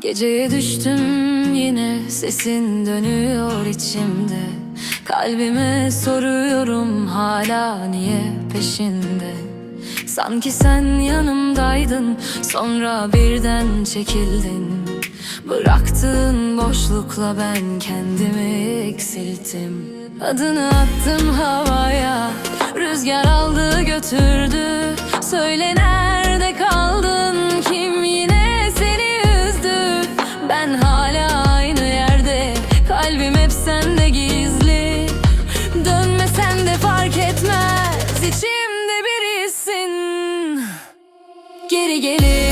Geceye düştüm yine sesin dönüyor içimde. Kalbime soruyorum hala niye peşinde? Sanki sen yanımdaydın sonra birden çekildin Bıraktığın boşlukla ben kendimi eksilttim. Adını attım havaya Rüzgar aldı götürdü. Söyle nerede kaldın Kim yine seni üzdü? Ben hala aynı yerde Kalbim hep sende gizli. Dönmesen de fark etmez İçimde birisin. Geri gelir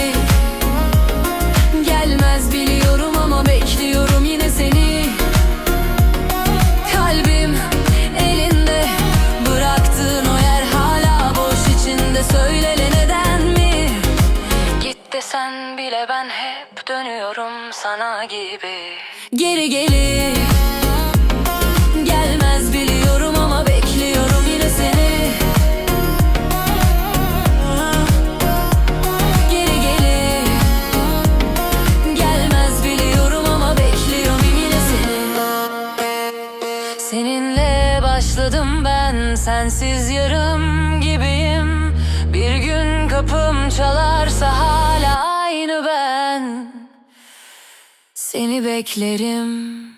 bile ben hep dönüyorum sana gibi. Geri gelir Gelmez biliyorum ama bekliyorum yine seni. Geri gelir Gelmez biliyorum ama bekliyorum yine seni. Seninle başladım ben sensiz yarım gibiyim. Bir gün kapım çalarsa aynı ben. Seni beklerim